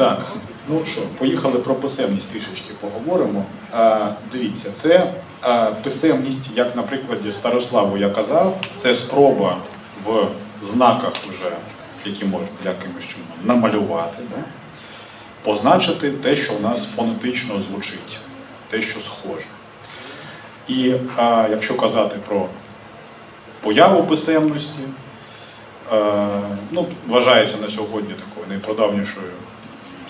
Так, ну що, поїхали про писемність трішечки поговоримо. А, дивіться, це а, писемність, як на прикладі Старославу я казав, це спроба в знаках, вже, які можна якимось чином намалювати, да? позначити те, що у нас фонетично звучить, те, що схоже. І а, якщо казати про появу писемності, е, ну, вважається на сьогодні такою найпрадавнішою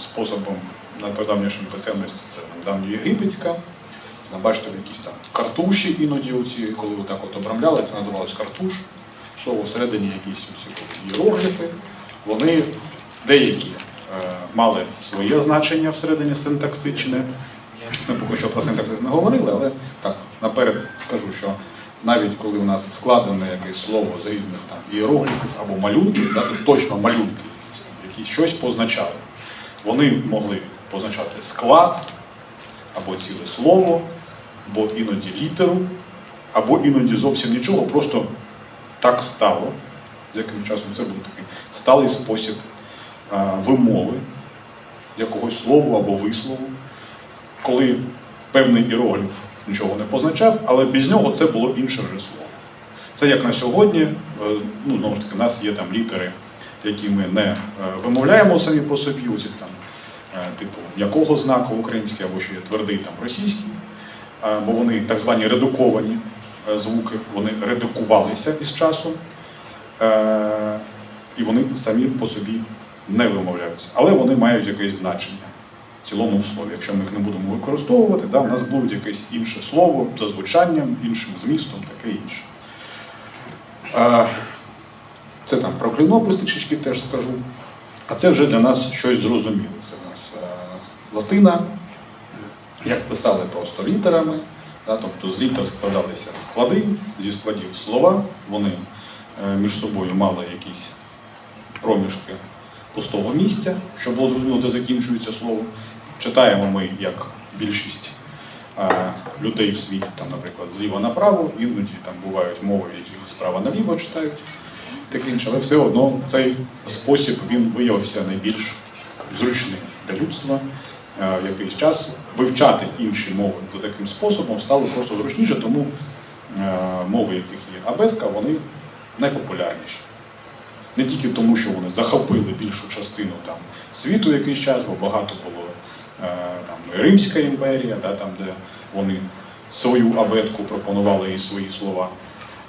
способом, найпрадавнішим писемності це давньоєгипетська. Це бачите, якісь там картуші іноді оці, коли отак от обрамляли, це називалось картуш. Слово всередині якісь іерогліфи. Вони деякі е, мали своє значення всередині синтаксичне. Ми поки що про синтаксис не говорили, але так наперед скажу, що навіть коли у нас складене якесь слово з різних там іерогліфів або малюнків, да, точно малюнки, які щось позначали. Вони могли позначати склад або ціле слово, або іноді літеру, або іноді зовсім нічого, просто так стало. З яким часом це був такий сталий спосіб а, вимови якогось слова або вислову, коли певний іерогліф нічого не позначав, але без нього це було інше вже слово. Це як на сьогодні, е, ну, знову ж таки, в нас є там літери, які ми не е, вимовляємо самі по собі, оці там, е, типу м'якого знаку український або ще твердий там російський, бо вони так звані редуковані е, звуки, вони редукувалися із часом, і вони самі по собі не вимовляються. Але вони мають якесь значення в цілому в слові. Якщо ми їх не будемо використовувати, да, в нас буде якесь інше слово за звучанням, іншим змістом, таке інше. Це там про клінопис трішечки теж скажу. А це вже для нас щось зрозуміле. Це в нас е, латина, як писали просто літерами, да, тобто з літер складалися склади, зі складів слова, вони е, між собою мали якісь проміжки пустого місця, щоб було зрозуміло, де закінчується слово. Читаємо ми, як більшість е, людей в світі, там, наприклад, зліва направо, іноді там бувають мови, яких справа наліво читають, таке інше, але все одно цей спосіб він виявився найбільш зручним для людства. Е, в якийсь час вивчати інші мови за таким способом стало просто зручніше, тому е, мови, яких є абетка, вони найпопулярніші. Не тільки тому, що вони захопили більшу частину там, світу якийсь час, бо багато було е, там, Римська імперія, да, там, де вони свою абетку пропонували і свої слова,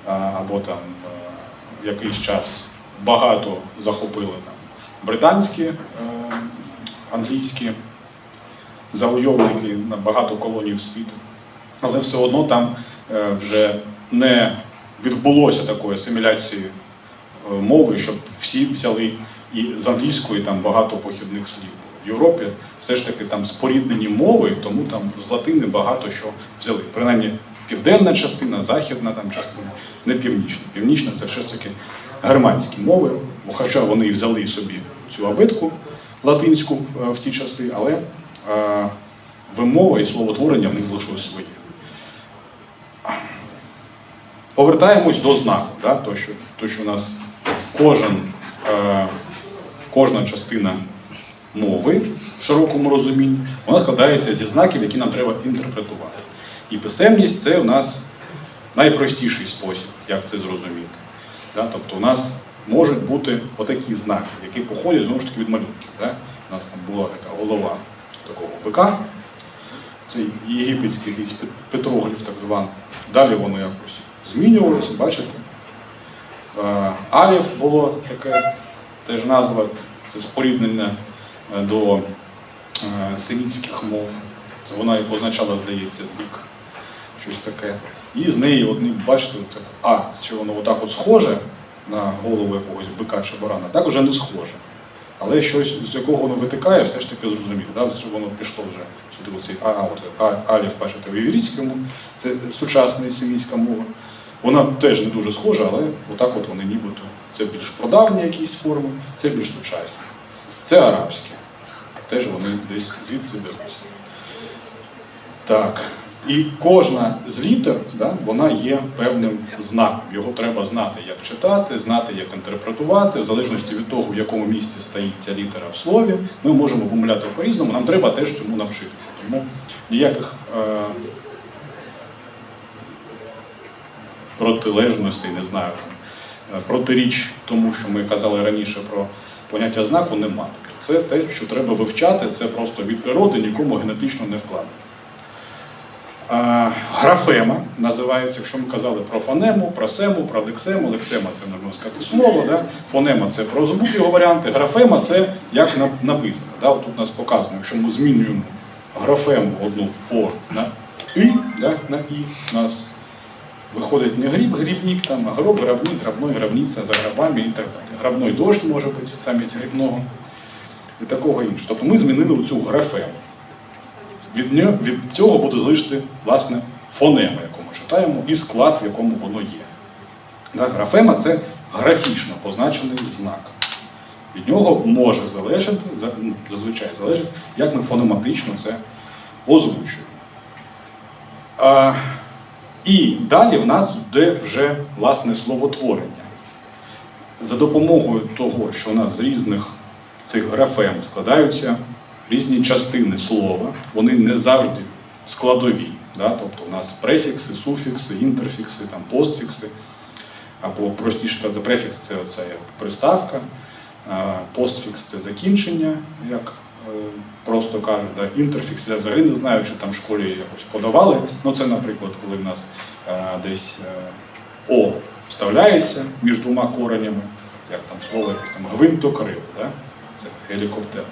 або там якийсь час багато захопили там, британські, е, англійські завойовники на багато колоній світу. Але все одно там е, вже не відбулося такої асиміляції е, мови, щоб всі взяли і з англійської там багато похідних слів. В Європі все ж таки там споріднені мови, тому там з латини багато що взяли. Принаймні південна частина, західна там частина, не північна. Північна це все ж таки германські мови, бо хоча вони і взяли собі цю абитку латинську е, в ті часи, але е, вимова і словотворення в них залишилось своє. Повертаємось до знаку, да? то, що, то, що у нас кожен, е, кожна частина мови в широкому розумінні, вона складається зі знаків, які нам треба інтерпретувати. І писемність це у нас найпростіший спосіб, як це зрозуміти. Да? Тобто у нас можуть бути отакі знаки, які походять знову ж таки від малюнків. Да? У нас там була така голова такого бика, це єгипетський якийсь петрогліф так званий. Далі воно якось змінювалося, бачите? Е, Алів було таке теж назва, це споріднення е, до е, семітських мов. Це вона і позначала, здається, бик, щось таке. І з неї, от, ну, бачите, це А, що воно отак от схоже на голову якогось бика чи барана, так вже не схоже. Але щось, з якого воно витикає, все ж таки зрозуміло, да? воно пішло вже сюди оцей а, от, а, алів, бачите, в іврітському, це сучасна семітська мова. Вона теж не дуже схожа, але отак от вони нібито. Це більш продавні якісь форми, це більш сучасні. Це арабське. Теж вони десь звідси беруться. Так. І кожна з літер, да, вона є певним знаком. Його треба знати, як читати, знати, як інтерпретувати. В залежності від того, в якому місці стоїть ця літера в слові, ми можемо помиляти по-різному. Нам треба теж цьому навчитися. Тому ніяких е, протилежностей, не знаю, е, протиріч тому, що ми казали раніше про поняття знаку, немає. Тобто це те, що треба вивчати, це просто від природи нікому генетично не вкладено. Графема називається, якщо ми казали про фонему, про сему, про лексему. Лексема це можна сказати слово, да? фонема це про звук його варіанти, графема це як написано. Да? От тут нас показано, якщо ми змінюємо графему одну О на І, да? на І у нас виходить не гріб, грібник, там, а гроб, грабник, грабной, грабниця за грабами і так далі. Грабной дощ може бути замість грібного і такого іншого. Тобто ми змінили цю графему. Від, нього, від цього буде залежати власне фонема, яку ми читаємо, і склад, в якому воно є. Да, графема це графічно позначений знак. Від нього може залежати, ну, зазвичай залежить, як ми фонематично це озвучуємо. А, і далі в нас йде вже власне словотворення. За допомогою того, що у нас з різних цих графем складаються різні частини слова, вони не завжди складові. Да? Тобто у нас префікси, суфікси, інтерфікси, там, постфікси, або простіше казати, префікс це оце як приставка, постфікс це закінчення, як е, просто кажуть, да? інтерфікс, я взагалі не знаю, чи там в школі якось подавали. Ну це, наприклад, коли в нас е, десь е, О вставляється між двома коренями, як там слово якось там гвинтокрил, да? це гелікоптер.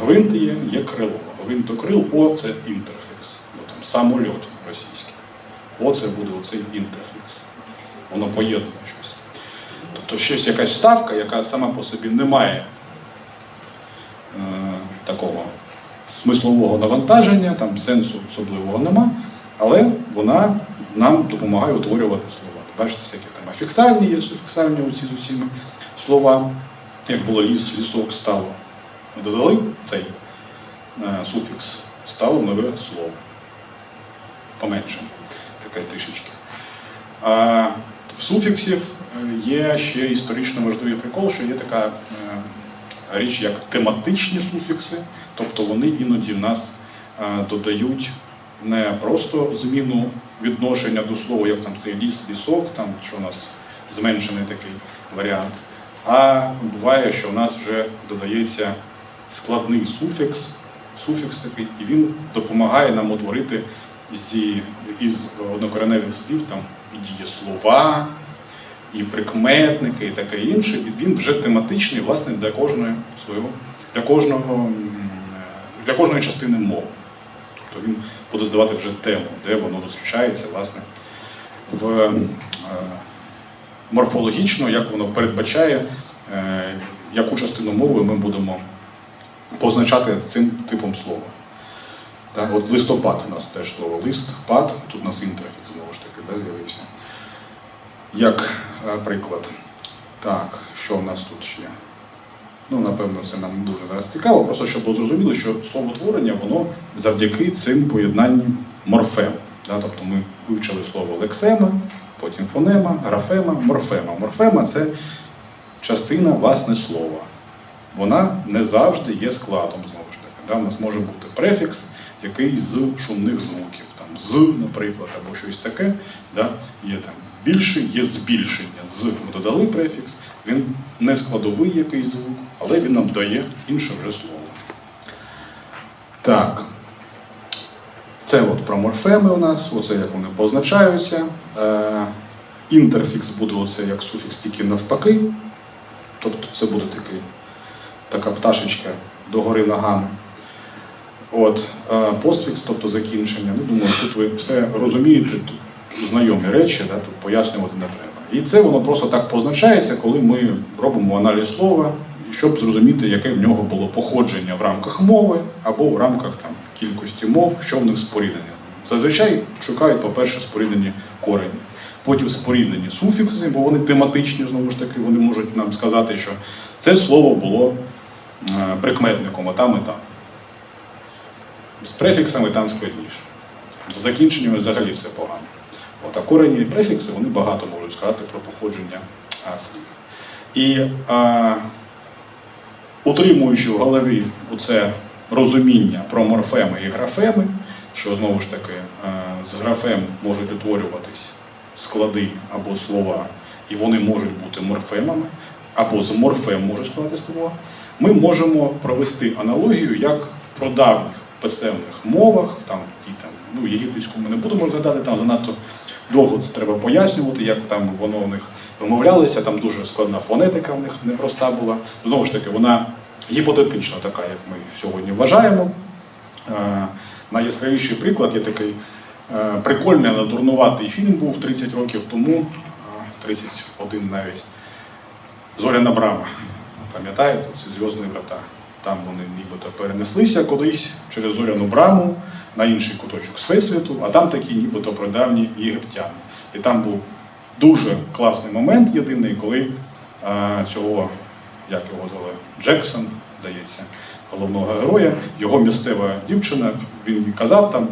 Гвинт є, є крило. Гвинтокрил О це інтерфікс, бо там самольот російський. О це буде оцей інтерфікс. Воно поєднує щось. Тобто щось якась вставка, яка сама по собі не має е, такого смислового навантаження, там сенсу особливого нема, але вона нам допомагає утворювати слова. Бачите, всякі там афіксальні є, суфіксальні оці з усіма слова. Як було ліс, лісок стало. Ми додали цей е, суфікс, стало нове слово. Поменше, таке трішечки. А в суфіксів е, є ще історично важливий прикол, що є така е, річ, як тематичні суфікси, тобто вони іноді в нас додають не просто зміну відношення до слова, як там цей ліс, лісок, там що у нас зменшений такий варіант. А буває, що в нас вже додається складний суфікс, суфікс такий, і він допомагає нам утворити зі, із однокореневих слів там і дієслова, і прикметники, і таке інше. І він вже тематичний, власне, для кожної свого, для кожного, для кожної частини мови. Тобто він буде здавати вже тему, де воно зустрічається, власне, в е, морфологічно, як воно передбачає, е, яку частину мови ми будемо позначати цим типом слова. Так, от листопад у нас теж слово листопад, тут у нас інтерфікс знову ж таки да, з'явився. Як е, приклад. Так, що в нас тут ще? Ну, напевно, це нам дуже зараз цікаво, просто щоб було зрозуміло, що словотворення воно завдяки цим поєднанням морфем. Да? Тобто ми вивчили слово лексема, потім фонема, графема, морфема. Морфема це частина власне слова. Вона не завжди є складом знову ж таки. Да? У нас може бути префікс, який з шумних звуків, там з, наприклад, або щось таке. Да? Є там більше, є збільшення. З ми додали префікс, він не складовий якийсь звук, але він нам дає інше вже слово. Так. Це от про морфеми у нас, оце як вони позначаються. Е, інтерфікс буде оце як суфікс тільки навпаки. Тобто це буде такий, така пташечка догори ногами. От, е, постфікс, тобто закінчення. Ну, думаю, тут ви все розумієте, тут знайомі речі, да, тут пояснювати не треба. І це воно просто так позначається, коли ми робимо аналіз слова, щоб зрозуміти, яке в нього було походження в рамках мови або в рамках там, кількості мов, що в них споріднення. Зазвичай шукають, по-перше, споріднені корені. Потім споріднені суфікси, бо вони тематичні, знову ж таки, вони можуть нам сказати, що це слово було прикметником, а там і там. З префіксами там складніше. з закінченнями взагалі все погано. От, а корені і префікси вони багато можуть сказати про походження слів. І а, утримуючи в голові оце розуміння про морфеми і графеми, що знову ж таки е, з графем можуть утворюватись склади або слова, і вони можуть бути морфемами, або з морфем можуть складати слова, ми можемо провести аналогію, як в продавніх писемних мовах, там, ті, там, ну, єгипетську ми не будемо розглядати, там занадто довго це треба пояснювати, як там воно у них вимовлялося, там дуже складна фонетика в них непроста була. Знову ж таки, вона гіпотетична така, як ми сьогодні вважаємо. Е, Найяскравіший приклад є такий е, прикольний, але дурнуватий фільм був 30 років тому, е, 31 навіть. Зоряна брама. Пам'ятаєте, ці зв'язні врата. Там вони нібито перенеслися колись через зоряну браму на інший куточок Всесвіту, а там такі нібито прадавні єгиптяни. І там був дуже класний момент єдиний, коли а, цього, як його звали, Джексон, здається, головного героя, його місцева дівчина, він казав там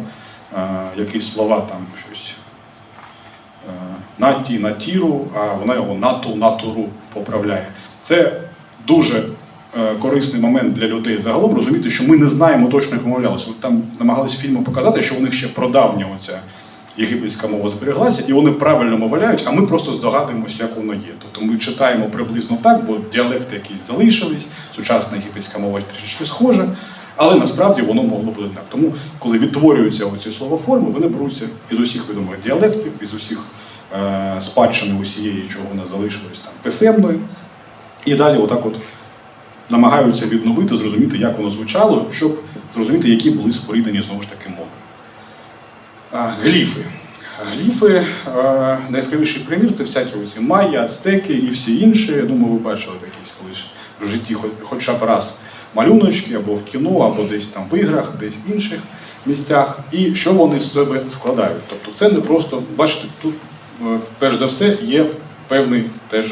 а, якісь слова, там щось наті, натіру, а вона його нату, натуру поправляє. Це дуже е, корисний момент для людей загалом розуміти, що ми не знаємо точно, як вимовлялося. От там намагалися фільму показати, що у них ще прадавня оця єгипетська мова зберіглася, і вони правильно мовляють, а ми просто здогадуємося, як воно є. Тобто ми читаємо приблизно так, бо діалекти якісь залишились, сучасна єгипетська мова трішечки схожа. Але насправді воно могло бути так. Тому, коли відтворюються оці словоформи, вони беруться із усіх відомих діалектів, із усіх е, спадщини усієї, чого вона залишилась там писемної. І далі отак от намагаються відновити, зрозуміти, як воно звучало, щоб зрозуміти, які були споріднені знову ж таки мови. Гліфи. Гліфи, найяскравіший примір це всякі ось і майя, ацтеки і всі інші. Я думаю, ви бачили якісь колись в житті, хоча б раз малюночки або в кіно, або десь там в іграх, десь в інших місцях. І що вони з себе складають. Тобто це не просто, бачите, тут, е, перш за все, є певний теж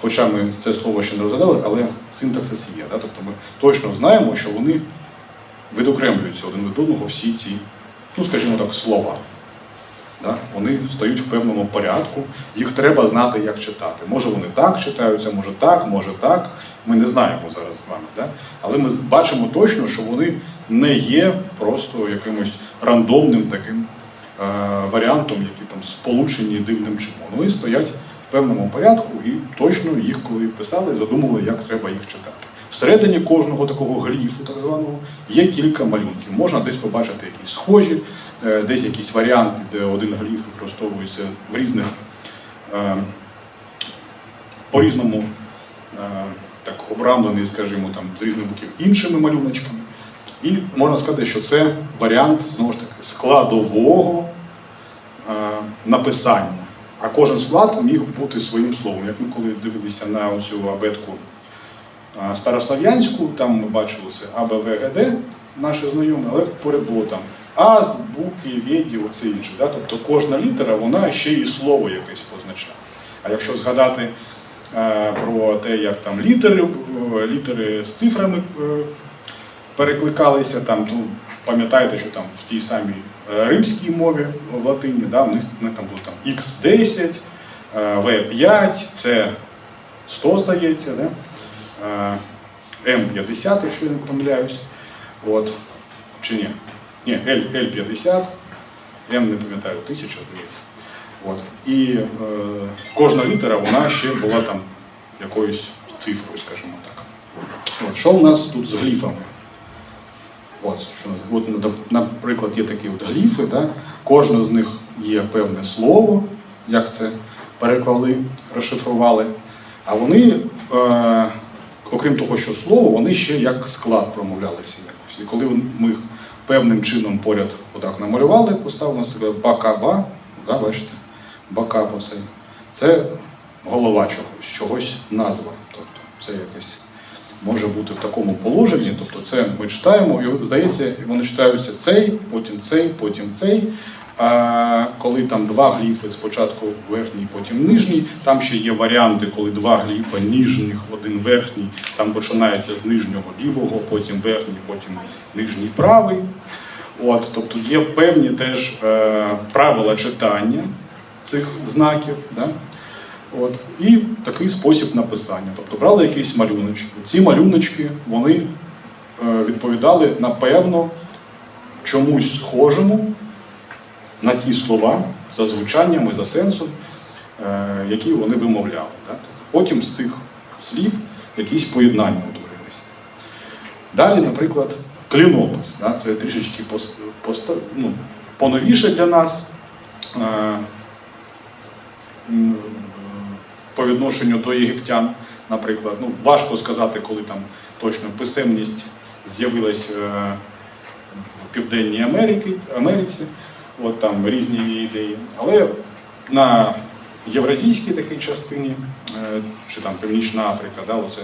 Хоча ми це слово ще не розглядали, але синтаксис є. Да? Тобто ми точно знаємо, що вони відокремлюються один від одного всі ці, ну скажімо так, слова. Да? Вони стають в певному порядку, їх треба знати, як читати. Може вони так читаються, може так, може так. Ми не знаємо зараз з вами. Да? Але ми бачимо точно, що вони не є просто якимось рандомним таким е, варіантом, які там сполучені дивним чином. Вони стоять певному порядку і точно їх, коли писали, задумували, як треба їх читати. Всередині кожного такого гліфу, так званого, є кілька малюнків. Можна десь побачити якісь схожі, е, десь якісь варіанти, де один гліф використовується в різних е, по-різному е, так обрамлений, скажімо, там з різних боків іншими малюночками. І можна сказати, що це варіант знову ж таки складового написання. А кожен склад міг бути своїм словом. Як ми коли дивилися на цю абетку а, старослов'янську, там ми бачили це АБВГД, наші знайомі, але поряд було там Аз, буки, веді, оце інше. Да? Тобто кожна літера, вона ще і слово якесь позначає. А якщо згадати про те, як там літери, е, літери з цифрами е, перекликалися, там, то пам'ятаєте, що там в тій самій римській мові в латині, да, в них, там було там X10, е, V5, C 100, здається, да? е, M50, якщо я не помиляюсь. От. Чи ні? Ні, L, L50, M не пам'ятаю, 1000, здається. От. І е, кожна літера вона ще була там якоюсь цифрою, скажімо так. От. Що у нас тут з гліфами? От, що, от, наприклад, є такі от гліфи, да? кожна з них є певне слово, як це переклали, розшифрували. А вони, е, окрім того, що слово, вони ще як склад промовлялися якось. І коли ми їх певним чином поряд отак намалювали, поставили, таке бакаба, да, бачите, бакаб оцей. Це голова чогось, чогось назва. Тобто це якесь може бути в такому положенні. Тобто це ми читаємо, і здається, вони читаються цей, потім цей, потім цей. А коли там два гліфи, спочатку верхній, потім нижній, там ще є варіанти, коли два гліфа ніжніх, один верхній, там починається з нижнього лівого, потім верхній, потім нижній правий. От, тобто є певні теж е, правила читання цих знаків. Да? От, і такий спосіб написання. Тобто брали якісь малюночки. Ці малюночки вони е, відповідали напевно чомусь схожому на ті слова за звучанням і за сенсом, е, які вони вимовляли. Потім з цих слів якісь поєднання утворилися. Далі, наприклад, клінопис. Це трішечки ну, поновіше для нас. По відношенню до єгиптян, наприклад. Ну, важко сказати, коли там точно писемність з'явилась е, в Південній Америці, Америці, от там різні є ідеї. Але на євразійській такій частині, е, чи там Північна Африка, да, оце,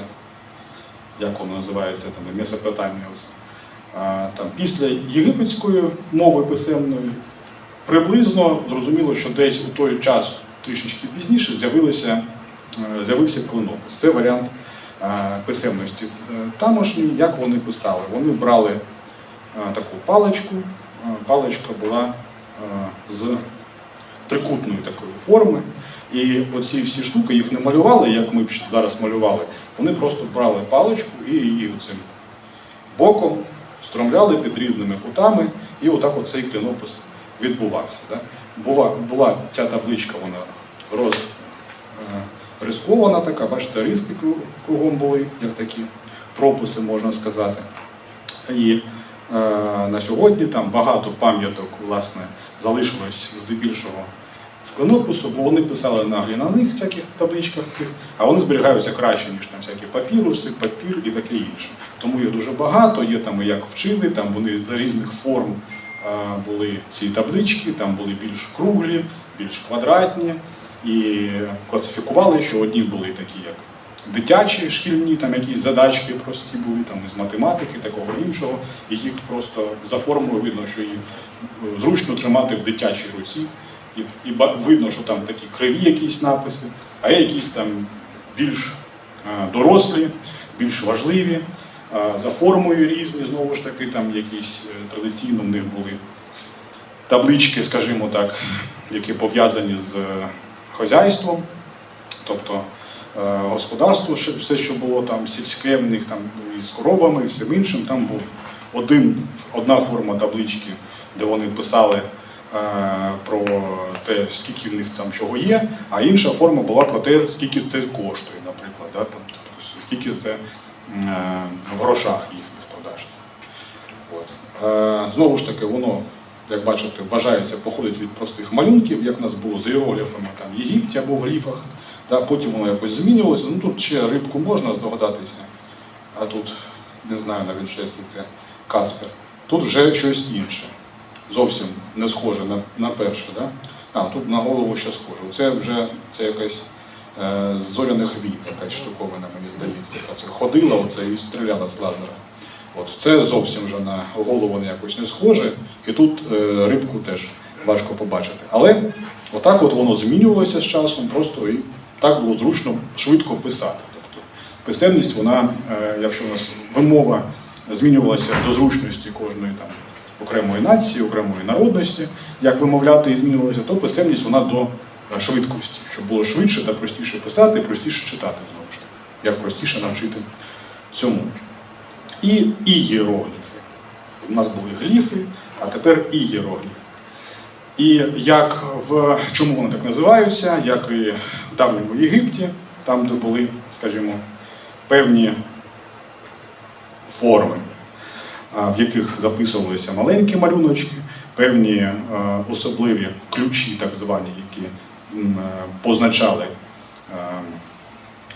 як воно називається, там Месопотамія, там, після єгипетської мови писемної приблизно зрозуміло, що десь у той час, трішечки пізніше, з'явилося, е, з'явився клинопис. Це варіант е, писемності Е, тамошній. Як вони писали? Вони брали е, таку паличку. Е, Паличка була е, з трикутної такої форми. І оці всі штуки їх не малювали, як ми б зараз малювали. Вони просто брали паличку і її цим боком стромляли під різними кутами, і отак от цей клінопис відбувався. Да? Була, була ця табличка, вона розрискована така, бачите, риски кругом були, як такі прописи, можна сказати. І е, на сьогодні там багато пам'яток власне, залишилось здебільшого з клинопису, бо вони писали на гліняних всяких табличках цих, а вони зберігаються краще, ніж там всякі папіруси, папір і таке інше. Тому є дуже багато, є там і як вчили, там вони за різних форм е, були ці таблички, там були більш круглі, більш квадратні, і класифікували, що одні були такі, як дитячі, шкільні, там якісь задачки прості були, там із математики, такого іншого, і їх просто за формою видно, що їх е, зручно тримати в дитячій руці. І, і видно, що там такі криві якісь написи, а є якісь там більш е, дорослі, більш важливі, е, за формою різні, знову ж таки, там якісь традиційно в них були таблички, скажімо так, які пов'язані з хазяйством, тобто е, господарство, все, що було там сільське, в них там і з коровами, і всім іншим, там був один, одна форма таблички, де вони писали е, про те, скільки в них там чого є, а інша форма була про те, скільки це коштує, наприклад, да, там, тобто, скільки це е, в грошах їхніх продажних. Е, знову ж таки, воно, як бачите, вважається, походить від простих малюнків, як в нас було з іерогліфами в Єгипті або в гліфах. Да, потім воно якось змінювалося. Ну тут ще рибку можна здогадатися, а тут не знаю навіть ще який це Каспер. Тут вже щось інше. Зовсім не схоже на, на перше. Да? А, тут на голову ще схоже. Це вже це якась е, зоряних війн, якась штуковина, мені здається. Ходила оце і стріляла з лазера. От це зовсім вже на голову не якось не схоже, і тут е, рибку теж важко побачити. Але отак от воно змінювалося з часом, просто і так було зручно швидко писати. Тобто писемність, вона, е, якщо у нас вимова змінювалася до зручності кожної там окремої нації, окремої народності, як вимовляти і змінювалася, то писемність вона до е, швидкості, щоб було швидше та простіше писати, простіше читати знову ж таки, як простіше навчити цьому. І ієрогліфи. У нас були гліфи, а тепер ієрогліфи. І як в чому вони так називаються, як і в давньому Єгипті, там, де були, скажімо, певні форми, в яких записувалися маленькі малюночки, певні е, особливі ключі, так звані, які е, позначали, е,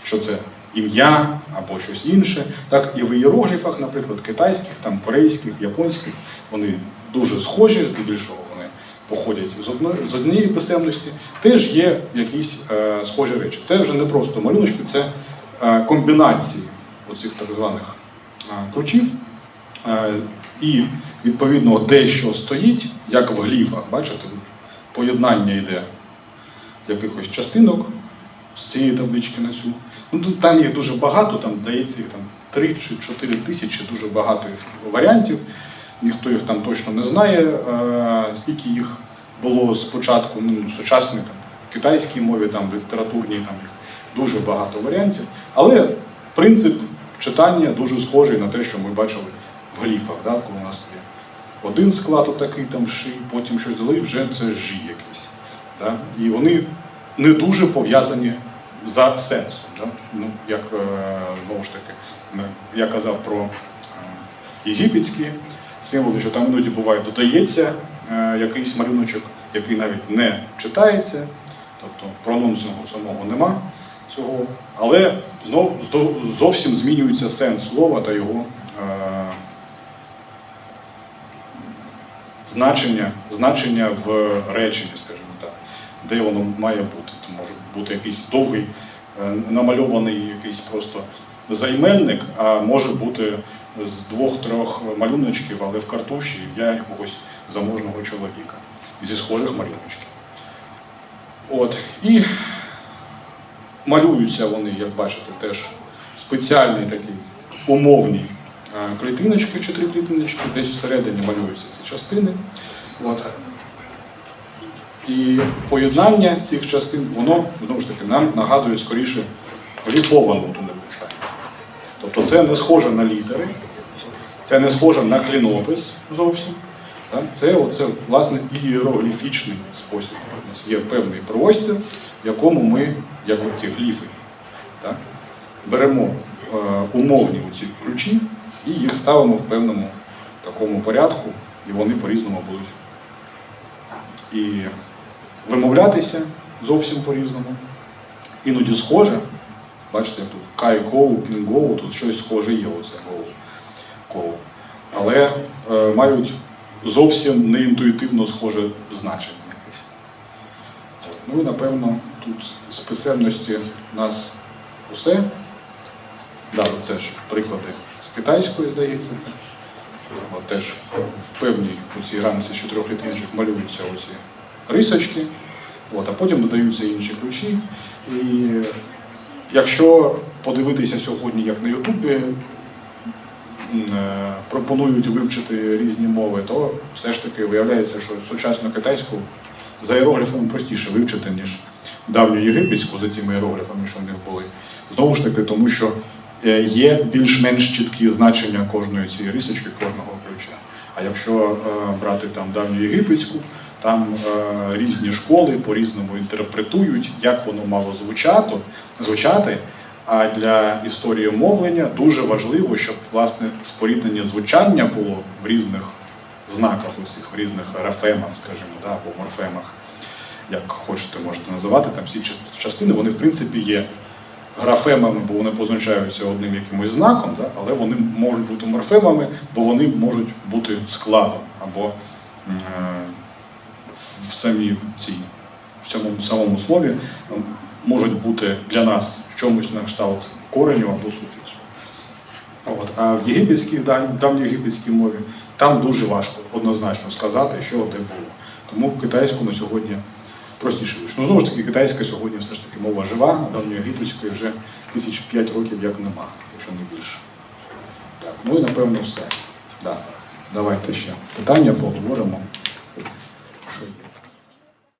що це ім'я або щось інше. Так і в ієрогліфах, наприклад, китайських, там, корейських, японських, вони дуже схожі, здебільшого вони походять з одної з однієї писемності, теж є якісь е, схожі речі. Це вже не просто малюночки, це е, комбінації оцих так званих е, ключів. Е, і відповідно де що стоїть, як в гліфах, бачите, поєднання йде якихось частинок з цієї таблички на цю. Ну, там їх дуже багато, там здається, їх там 3 чи 4 тисячі, дуже багато їх варіантів. ніхто їх там точно не знає, е, скільки їх було спочатку, ну, сучасній там, китайській мові, там, літературній, там їх дуже багато варіантів. Але принцип читання дуже схожий на те, що ми бачили в гліфах, да, коли у нас є один склад отакий там ши, потім щось дали, вже це жі якийсь. Да? І вони не дуже пов'язані за сенсом. Да? Ну, як е, знову ж таки, я казав про е, єгипетські символи, що там іноді буває додається е, якийсь малюночок, який навіть не читається, тобто прононсингу самого нема цього, але знов зовсім змінюється сенс слова та його значення, значення в реченні, скажімо де воно має бути. Це може бути якийсь довгий, е, намальований якийсь просто займенник, а може бути з двох-трьох малюночків, але в картуші я якогось заможного чоловіка зі схожих малюночків. От. І малюються вони, як бачите, теж спеціальні такі умовні е, клітиночки, чотири клітиночки, десь всередині малюються ці частини. От. І поєднання цих частин, воно знову ж таки нам нагадує скоріше гліфовану ту написання. Тобто це не схоже на літери, це не схоже на клінопис зовсім. Це оце, власне ієрогліфічний спосіб. У нас є певний простір, в якому ми, як ті гліфи, так? беремо е, умовні ці ключі і їх ставимо в певному такому порядку, і вони по-різному будуть і вимовлятися зовсім по-різному. Іноді схоже, бачите, тут кай-коу, пінгоу, тут щось схоже є оце коу. Але е, мають зовсім неінтуїтивно схоже значення якесь. Ну і напевно тут з писемності нас усе. Да, це ж приклади з китайської, здається, це. От теж в певній у цій рамці з чотирьох малюються оці рисочки, от, а потім додаються інші ключі. І якщо подивитися сьогодні, як на Ютубі е, пропонують вивчити різні мови, то все ж таки виявляється, що сучасну китайську за іерогліфами простіше вивчити, ніж давню єгипетську за тими іерогліфами, що в них були. Знову ж таки, тому що е, є більш-менш чіткі значення кожної цієї рисочки, кожного ключа. А якщо е, брати там давню єгипетську, там е, різні школи по-різному інтерпретують, як воно мало звучати, звучати. А для історії мовлення дуже важливо, щоб власне споріднення звучання було в різних знаках, усіх, в різних графемах, скажімо, да, або морфемах, як хочете, можете називати. Там всі частини, вони в принципі є графемами, бо вони позначаються одним якимось знаком, да, але вони можуть бути морфемами, бо вони можуть бути складом або е, в самій цій, в цьому самому слові можуть бути для нас чомусь на кшталт кореню або суфіксу. От. А в єгипетській, дав- давньоєгипетській мові там дуже важко однозначно сказати, що де було. Тому китайську на сьогодні простіше вийшло. Ну, знову ж таки, китайська сьогодні все ж таки мова жива, а давньоєгипетської вже тисяч п'ять років як нема, якщо не більше. Так, ну і напевно все. Да. Давайте ще питання поговоримо.